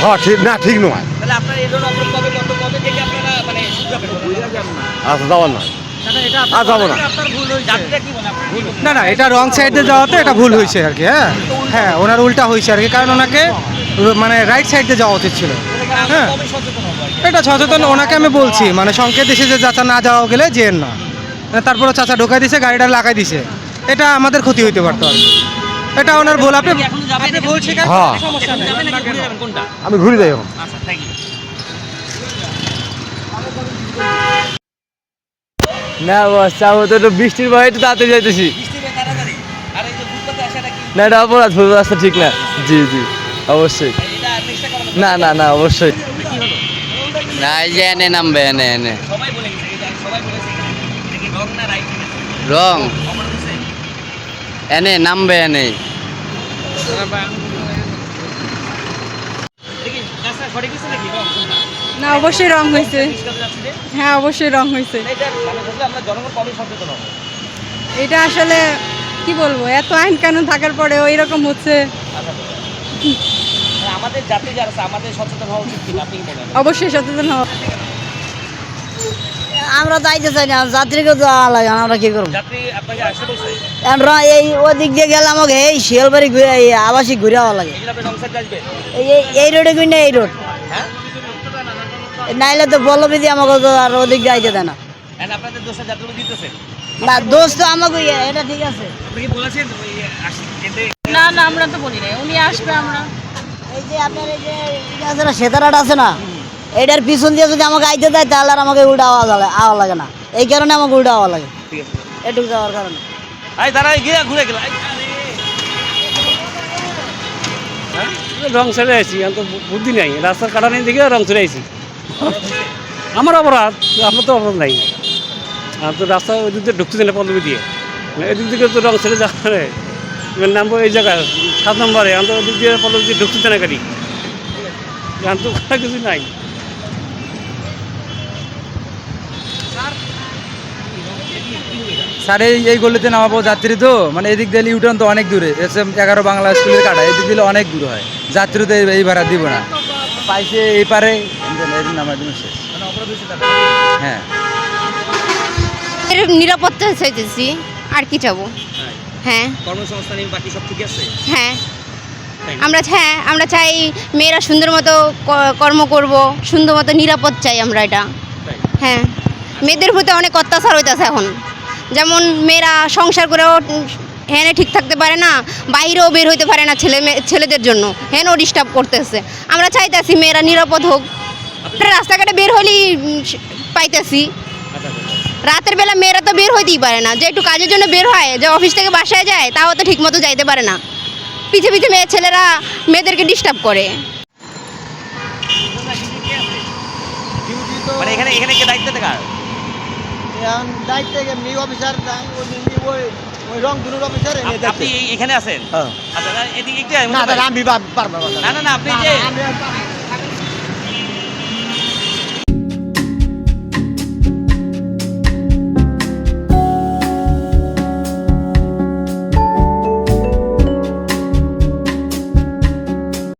হ্যাঁ ঠিক না ঠিক নয়। মানে আচ্ছা যাওয়ার নয় আর যাব না? না না এটা রং সাইডে যাওয়াতে এটা ভুল হয়েছে আর কি হ্যাঁ? হ্যাঁ ওনার উল্টা হয়েছে আর কি কারণ ওনাকে মানে রাইট সাইডে যাওয়া উচিত ছিল। হ্যাঁ। এটা সচেতন ওনাকে আমি বলছি মানে সংকেত এসে যে চাচা না যাওয়া গেলে যেন না। তারপরে চাচা ঢোকাই দিছে গাড়িটা লাগাই দিছে। এটা আমাদের ক্ষতি হইতে পারতো আর এটা ওনার ভুল আপনি আপনি ভুল স্বীকার। সমস্যা নেই আমি ঘুরে যাই এখন। আচ্ছা থ্যাংক ইউ না বস আমি তো একটু বৃষ্টির ভয়ে একটু তাড়াতাড়ি যাইতেছি। না এটা অপরাধ রাস্তা ঠিক না। জি জি অবশ্যই। না? না না অবশ্যই। না এই যে এনে নামবে এনে এনে। সবাই বলেছে রং না রাইট রং। এনে নামবে এনে? না অবশ্যই রং হয়েছে? হ্যাঁ অবশ্যই রং হয়েছে। এটা মানে আসলে কি বলব এত আইন কানুন থাকার পরেও এরকম হচ্ছে। আচ্ছা। আমাদের জাতি যারা আছে আমাদের সচেতন হওয়া উচিত কিনা আপনি বলেন? অবশ্যই সচেতন হওয়া আমরা যাইতে চাই না যাত্রীকে যাওয়া লাগে আমরা কি করব? আমরা এই ওদিক দিয়ে গেলে আমাকে এই শিয়ালবাড়ি ঘুরে এই আবাসিক ঘুরে যাওয়া লাগে। এই জন্য আপনি রং সাইড আসবেন? এই রোডে রোড? হ্যাঁ? নাইলে তো বলবি দিয়ে আমাকে আর ওদিক যাইতে দেয় না। না দোষ তো আমাকে ইয়ে, এটা ঠিক আছে। না না আমরা তো বলি না উনি আসবে আমরা এই যে আপনার এই যে এটা আছে না সেতারাট আছে না এটার পিছন দিয়ে যদি আমাকে আইতে দেয় তাহলে আর আমাকে উল্টা আওয়া লাগে আওয়া লাগে না। এই কারণে আমাকে উল্টা আওয়া লাগে। ঠিক আছে। এটুকু যাওয়ার কারণে। আই দাঁড়া গিয়ে ঘুরে গেল। রং ছেড়ে আইছি আমি তো বুদ্ধি নাই। রাস্তার কাটা নেই দেখে রং ছেড়ে আইছি। আমার অপরাধ আপনার তো অপরাধ নাই। আমি তো রাস্তা ওই দিক দিয়ে ঢুকতে দিলে পল্লবী দিয়ে। এদিক দিকে তো রং ছেড়ে এবার নামবো এই জায়গায় সাত নম্বরে আমি তো ওদিক দিয়ে দিয়ে ঢুকতে দেয় না গাড়ি। আমি তো করা কিছু নাই। স্যার এই এই গলিতে নামাবো যাত্রী তো? মানে এদিক দিলে ইউটার্ন তো অনেক দূরে। এসে এগারো বাংলা স্কুলের কাটা এদিক দিলে অনেক দূর হয়। যাত্রী তো এই- ভাড়া দিব না। পাইছে এই পারে। নামাই দিব শেষ মানে। হ্যাঁ নিরাপত্তা চাইতেছি আর কি চাবো? হ্যাঁ। হ্যাঁ কর্মসংস্থান বাকি সব ঠিক আছে? হ্যাঁ। আমরা হ্যাঁ আমরা চাই মেয়েরা সুন্দর মতো কর্ম করব সুন্দর মতো নিরাপদ চাই আমরা এটা। হ্যাঁ। মেয়েদের প্রতি অনেক অত্যাচার হইতেছে এখন। যেমন মেয়েরা সংসার করেও হ্যাঁ ঠিক থাকতে পারে না বাইরেও বের হইতে পারে না ছেলে মেয়ে- ছেলেদের জন্য। হ্যাঁ ডিস্টার্ব করতেছে। আমরা চাইতেছি মেয়েরা নিরাপদ হোক। রাস্তাঘাটে বের হলেই পাইতেছি। রাতের বেলা মেয়েরা তো বের হইতেই পারে না। যে একটু কাজের জন্য বের হয় যে অফিস থেকে বাসায় যায় তাও তো ঠিক মতো যাইতে পারে না। পিছে পিছে মেয়ে ছেলেরা মেয়েদেরকে ডিস্টার্ব করে। মানে এখানে এখানে কে দায়িত্বটা কার দায়িত্ব মি অফিসার ওই ওই রং অফিসার আপনি এখানে আছেন? হ্যাঁ। আচ্ছা এদিকে একটু না আমি পারব না। না না আপনি যে